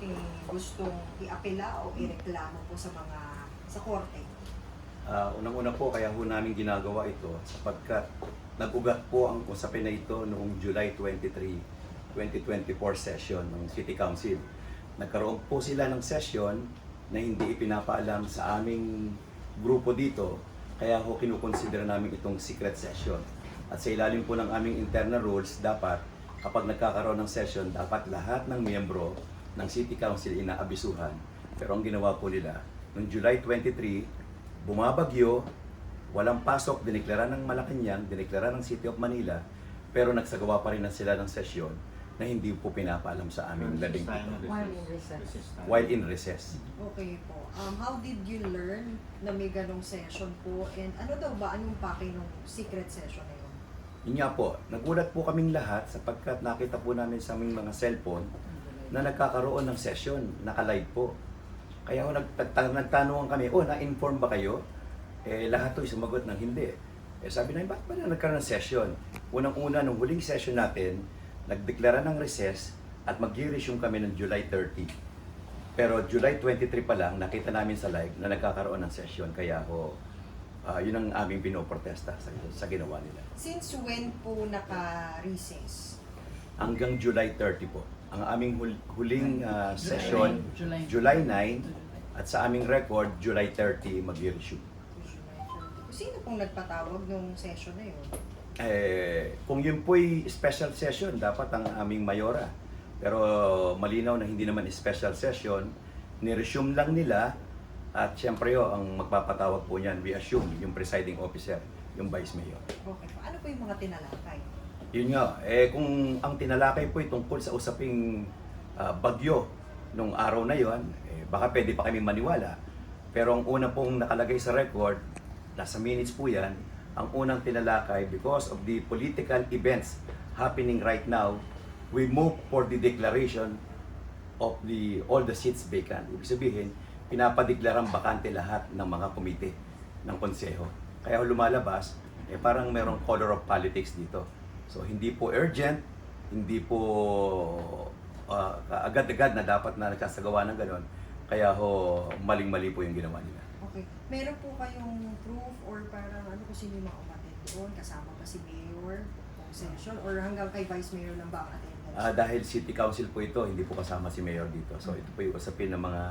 eh, gustong iapela o ireklamo po sa mga sa korte? Ah, unang-una po, kaya ho namin ginagawa ito sapagkat nag-ugat po ang usapin na ito noong July 23, 2024 session ng City Council. Nagkaroon po sila ng session na hindi ipinapaalam sa aming grupo dito, kaya ho kinukonsidera namin itong secret session. At sa ilalim po ng aming internal rules, dapat kapag nagkakaroon ng session, dapat lahat ng miyembro ng City Council inaabisuhan. Pero ang ginawa po nila, noong July 23, bumabagyo, walang pasok, dineklara ng Malacanang, dineklara ng City of Manila, pero nagsagawa pa rin na sila ng sesyon na hindi po pinapaalam sa aming labing ito While in recess. while in recess. Okay po. Um, how did you learn na may ganong session po? And ano daw ba, anong pake ng secret session na yun? Yun nga po, nagulat po kaming lahat sapagkat nakita po namin sa aming mga cellphone na nagkakaroon ng session, naka-live po. Kaya ho, nagtanungan kami, oh, na-inform ba kayo? Eh, lahat to sumagot ng hindi. Eh, sabi namin, bakit ba na nagkaroon ng session? Unang-una, nung huling session natin, nagdeklara ng recess at mag-resume kami ng July 30. Pero July 23 pa lang, nakita namin sa live na nagkakaroon ng session. Kaya ho, ah, yun ang aming pinoprotesta sa, sa ginawa nila. Since when po naka-recess? hanggang July 30 po. Ang aming hul- huling ah, session, July. July 9, at sa aming record, July 30 mag-resume. Sino pong nagpatawag nung session na yun? Eh, kung yun po'y special session, dapat ang aming mayora. Pero malinaw na hindi naman special session, ni-resume lang nila at syempre yo, ang magpapatawag po niyan, we assume, yung presiding officer, yung vice mayor. Okay po. Ano po yung mga tinalakay? Yun nga, eh kung ang tinalakay po ay tungkol sa usaping ah, bagyo nung araw na yon, eh, baka pwede pa kami maniwala. Pero ang una pong nakalagay sa record, nasa minutes po yan, ang unang tinalakay because of the political events happening right now, we move for the declaration of the all the seats vacant. Ibig sabihin, pinapadeklarang bakante lahat ng mga komite ng konseho. Kaya lumalabas, eh parang merong color of politics dito. So hindi po urgent, hindi po ah, agad-agad na dapat na nagkasagawa ng ganon. Kaya ho, maling-mali po yung ginawa nila. Okay. Meron po kayong proof or parang ano kung sino yung mga umatid doon? Kasama pa si Mayor kung session? Or hanggang kay Vice Mayor lang ba ang attendance? Ah, dahil City Council po ito, hindi po kasama si Mayor dito. So ito po yung usapin ng mga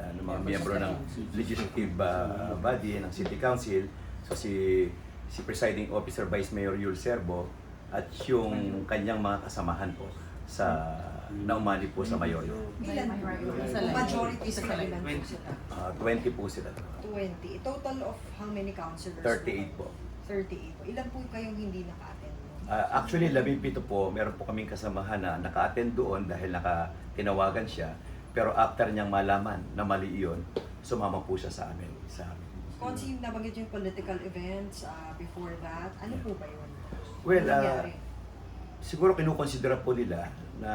ano, mga miyembro ng legislative ah, body ng City Council. So si si Presiding Officer Vice Mayor Yul Serbo at yung kanyang mga kasamahan po sa naumali po sa Mayor. Ilan po. Majority Sa sila live. ilan po sila? Ah, 20 po sila. 20. Total of how many councilors? 38 po. 38 po. Ilan po kayong hindi naka-attend? Ah, actually, labing pito po, meron po kaming kasamahan na naka-attend doon dahil naka-tinawagan siya. Pero after niyang malaman na mali iyon, sumama po siya sa amin. Sa amin. Konsi, nabanggit yung political events ah, before that. Ano po ba yun? Well, nangyari? siguro kinukonsidera po nila na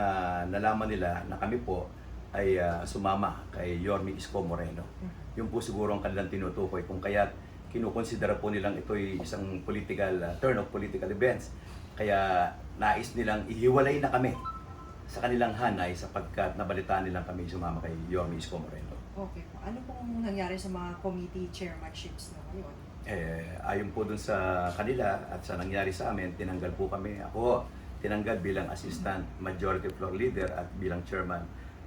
nalaman nila na kami po ay ah, sumama kay Yormi Isko Moreno. Mhm. Yung po siguro ang kanilang tinutukoy kung kaya kinukonsidera po nilang ito'y isang political, ah, turn of political events. Kaya nais nilang ihiwalay na kami sa kanilang hanay sapagkat nabalitaan nilang kami sumama kay Yormi Isko Moreno. Okay po. Ano pong nangyari sa mga committee chairmanships na ngayon? Eh, ayon po dun sa kanila at sa nangyari sa amin, tinanggal po kami. Ako, tinanggal bilang assistant majority floor leader at bilang chairman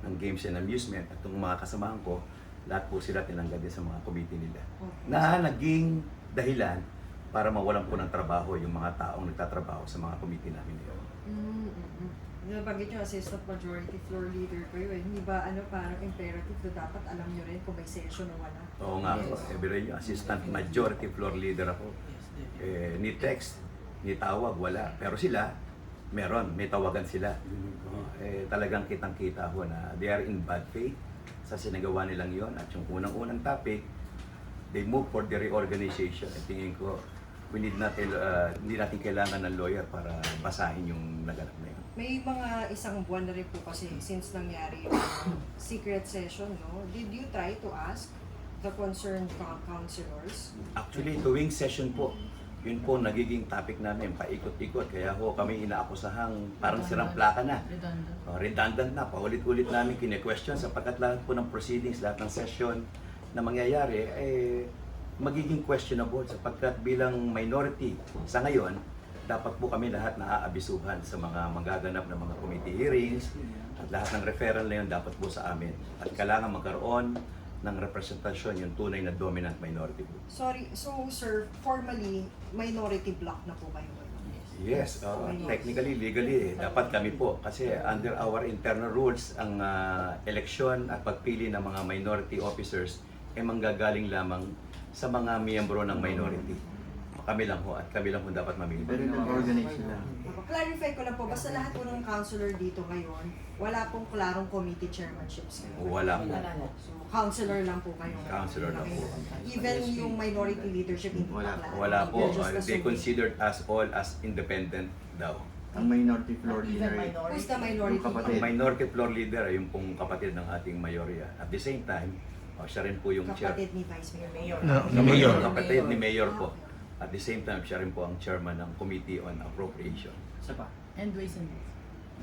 ng Games and Amusement. At itong mga kasamahan ko, lahat po sila tinanggal din sa mga committee nila. Okay. Na naging dahilan para mawalan po ng trabaho yung mga taong nagtatrabaho sa mga committee namin ngayon. Mm, mm, mm. Nabanggit yung assistant majority floor leader kayo eh. Hindi ba ano parang imperative na dapat alam nyo rin kung may session o wala? Oo nga po, Yes. every day, assistant majority floor leader ako. Eh, ni text, ni tawag, wala. Pero sila, meron, may tawagan sila. Eh, talagang kitang-kita ho na they are in bad faith sa sinagawa nilang yon At yung unang-unang topic, they move for the reorganization. At tingin ko, we need not, uh, hindi natin kailangan ng lawyer para basahin yung naganap na yun. May mga isang buwan na rin po kasi since nangyari yung secret session, no? Did you try to ask the concerned co- councilors? Actually, tuwing session po, yun po nagiging topic namin, paikot-ikot. Kaya ho kami inaakusahang parang sirang plaka na. Redundant. Oh, redundant na, paulit-ulit namin kine-question sapagkat lahat po ng proceedings, lahat ng session na mangyayari, eh, magiging questionable sapagkat bilang minority sa ngayon, dapat po kami lahat naaabisuhan sa mga magaganap na mga committee hearings at lahat ng referral na yun dapat po sa amin. At kailangan magkaroon ng representasyon yung tunay na dominant minority group. Sorry, so sir, formally, minority block na po kayo ngayon? Yes, uh, technically, legally, eh, dapat kami po. Kasi under our internal rules, ang ah, eleksyon at pagpili ng mga minority officers ay manggagaling lamang sa mga miyembro ng minority. Kami lang ho at kami lang ho dapat mamili. Pero nag-organize sila. Clarify ko lang po, basta lahat po ng councilor dito ngayon, wala pong klarong committee chairmanships ngayon. Wala po. So, councilor lang po kayo. ngayon. Councilor lang po. Even yung minority leadership, hindi Wala pa klaro. Wala po. You're just Uh, they assuming. considered us all as independent daw. Ang minority floor Even leader, minority. Who's the minority? Yung kapatid. Ang minority floor leader ay yung pong kapatid ng ating mayorya. At the same time, oh, siya rin po yung chair. Kapatid ni Vice Mayor. Mayor. No, Kapatid- ni Mayor. Kapatid ni Mayor po. At the same time, siya rin po ang chairman ng Committee on Appropriation. Isa pa. And ways and means.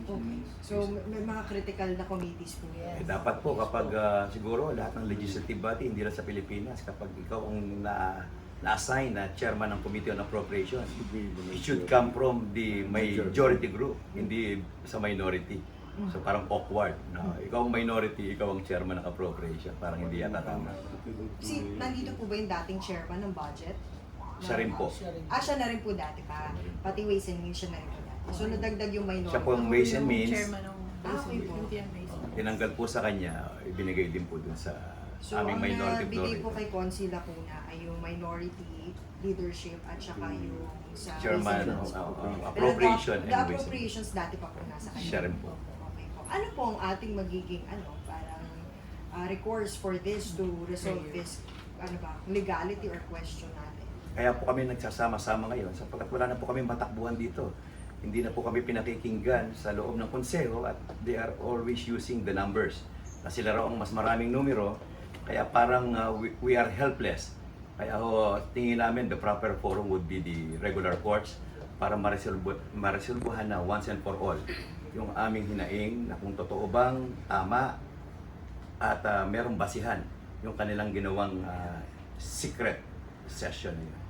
Okay. So, may mga critical na committees po. Yes. Eh, dapat po kapag ah, siguro lahat ng legislative body, hindi lang sa Pilipinas, kapag ikaw ang na, na-assign na chairman ng Committee on Appropriation, it should come from the majority group, hindi sa minority. So parang awkward. No? Ikaw ang minority, ikaw ang chairman ng appropriation. Parang hindi yata tama. Si, nandito po ba yung dating chairman ng budget? Siya rin po. Ah, siya na rin po dati pa. Pati Ways and Means siya na rin po dati. So, nadagdag yung minority. Siya po ang Ways and Means. Chairman ng Ah, okay po. Tinanggal po sa kanya, ibinigay din po dun sa So, aming ang minority nabigay po kay Consi Lacuna ay yung minority leadership at saka yung sa Chairman, Ways and Means uh, po. uh, Pero appropriation the, and the Ways and appropriations dati pa po nasa kanya. Siya rin po. Okay po. Ano po ang ating magiging ano, parang ah, recourse for this to resolve this ano ba, legality or question natin? Kaya po kami nagsasama-sama ngayon sapagkat wala na po kami matakbuhan dito. Hindi na po kami pinakikinggan sa loob ng konseho at they are always using the numbers. Na sila raw ang mas maraming numero, kaya parang uh, we, we are helpless. Kaya ho, tingin namin the proper forum would be the regular courts para maresolbu, maresolbuhan na once and for all yung aming hinaing na kung totoo bang tama at uh, merong basihan yung kanilang ginawang uh, secret session nila.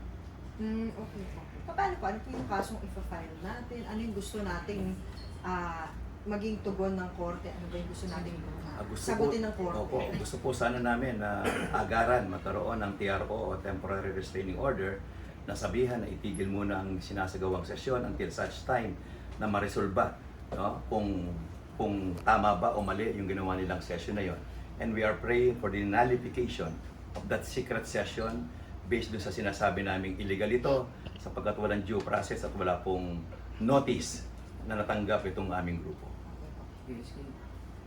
Mm, okay po. Paano po? Ano po yung kasong ipa-file natin? Ano yung gusto nating ah, maging tugon ng korte? Ano ba yung gusto nating Ah, gusto sagutin po, ng korte? Opo, gusto po sana namin na agaran magkaroon ng TRO o Temporary Restraining Order na sabihan na itigil muna ang sinasagawang sesyon until such time na maresolba no? kung kung tama ba o mali yung ginawa nilang session na yon. And we are praying for the nullification of that secret session based dun sa sinasabi naming illegal ito sapagkat walang due process at wala pong notice na natanggap itong aming grupo.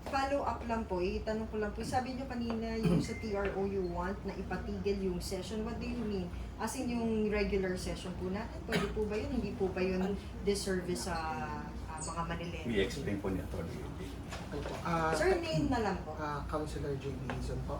Follow up lang po, itanong ko lang po. Sabi niyo kanina yung sa TRO you want na ipatigil yung session. What do you mean? As in yung regular session po natin, pwede po ba yun? Hindi po ba yun disservice sa ah, mga Manileño? We explain po niya to. Opo. Ah, Sir, name na lang po. ah, Councilor J.B. Hizon po.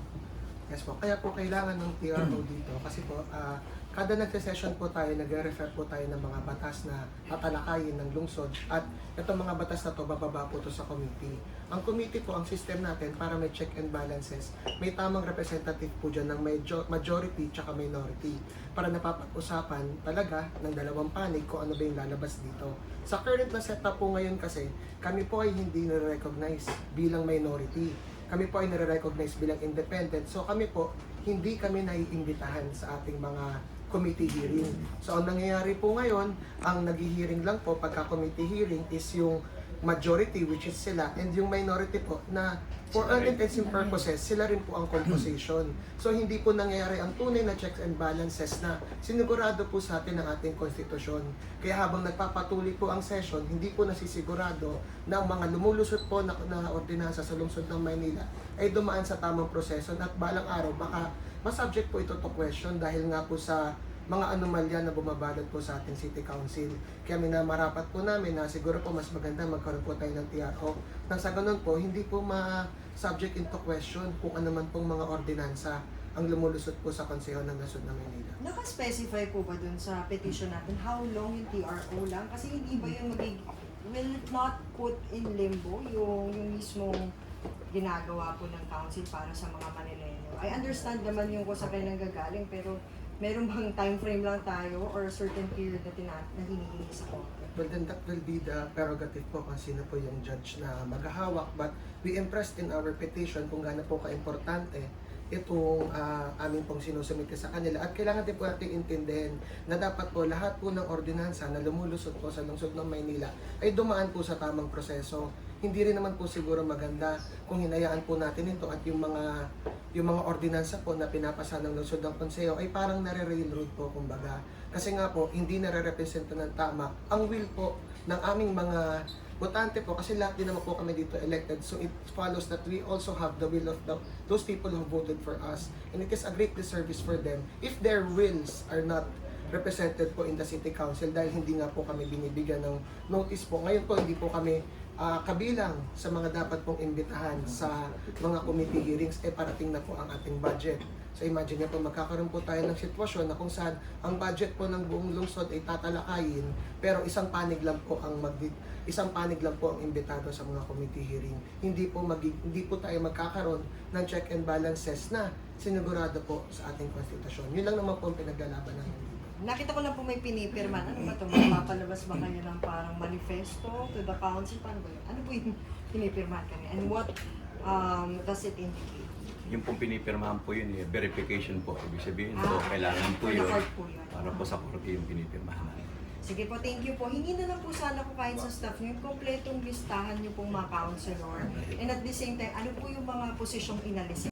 Yes po. Kaya po kailangan ng TRO dito kasi po ah, kada nagse-session po tayo, nagre-refer po tayo ng mga batas na tatalakayin ng lungsod at itong mga batas na to bababa po to sa committee. Ang committee po, ang system natin para may check and balances, may tamang representative po dyan ng major- majority tsaka minority para napapag-usapan talaga ng dalawang panig kung ano ba yung lalabas dito. Sa current na setup po ngayon kasi, kami po ay hindi nare-recognize bilang minority. Kami po ay nare-recognize bilang independent. So kami po, hindi kami naiimbitahan sa ating mga committee hearing. So ang nangyayari po ngayon, ang naghi-hearing lang po pagka committee hearing is yung majority which is sila and yung minority po na for all intents and purposes, sila rin po ang composition. So hindi po nangyayari ang tunay na checks and balances na sinigurado po sa atin ng ating konstitusyon. Kaya habang nagpapatuloy po ang session, hindi po nasisigurado na ang mga lumulusot po na, na ordinansa sa lungsod ng Maynila ay dumaan sa tamang proseso at balang araw baka masubject po ito to question dahil nga po sa mga anomalya na bumabalot po sa ating City Council. Kaya minamarapat po namin na siguro po mas maganda magkaroon po tayo ng TRO. Nang sa ganun po, hindi po ma-subject into question kung ano man pong mga ordinansa ang lumulusot po sa Konseho ng Nasod ng Manila. Naka-specify po ba dun sa petition natin how long yung TRO lang? Kasi hindi ba yung magig will not put in limbo yung, yung mismong ginagawa po ng council para sa mga Manileño? I understand naman yung kung sa kanya nanggagaling, pero meron bang time frame lang tayo or certain period na, tina- na hinihingi sa korte? Well, then that will be the prerogative po kung sino po yung judge na maghahawak. But we impressed in our petition kung gaano po ka-importante itong ah, aming pong sinusumite sa kanila. At kailangan din po natin intindihin na dapat po lahat po ng ordinansa na lumulusot po sa lungsod ng Maynila ay dumaan po sa tamang proseso. Hindi rin naman po siguro maganda kung hinayaan po natin ito at yung mga yung mga ordinansa po na pinapasa ng lungsod ng konseyo ay parang nare-railroad po kumbaga. Kasi nga po, hindi nare-representa ng tama ang will po ng aming mga botante po kasi lahat din naman po kami dito elected. So it follows that we also have the will of the, those people who voted for us. And it is a great disservice for them if their wills are not represented po in the city council dahil hindi nga po kami binibigyan ng notice po. Ngayon po hindi po kami ah, kabilang sa mga dapat pong imbitahan sa mga committee hearings eh parating na po ang ating budget. So imagine niyo po magkakaroon po tayo ng sitwasyon na kung saan ang budget po ng buong lungsod ay tatalakayin pero isang panig lang po ang mag isang panig lang po ang imbitado sa mga committee hearing. Hindi po magi, hindi po tayo magkakaroon ng check and balances na sinigurado po sa ating konstitusyon. Yun lang naman po ang pinaglalaban dito. Nakita ko lang po may pinipirma. Ano ba ito? Mapapalabas ba kayo ng parang manifesto to the council? Paano ba yun? Ano po yung pinipirma kami? And what um, does it indicate? Yung pong pinipirmahan po yun, eh, verification po. Ibig sabihin po, Ah, kailangan po for the yun. court po yun. Para po sa korte yung pinipirmahan natin. Sige po, thank you po. Hingi na lang po sana ko kahit sa staff nyo, yung kompletong listahan nyo pong mga counselor. And at the same time, ano po yung mga posisyong inalis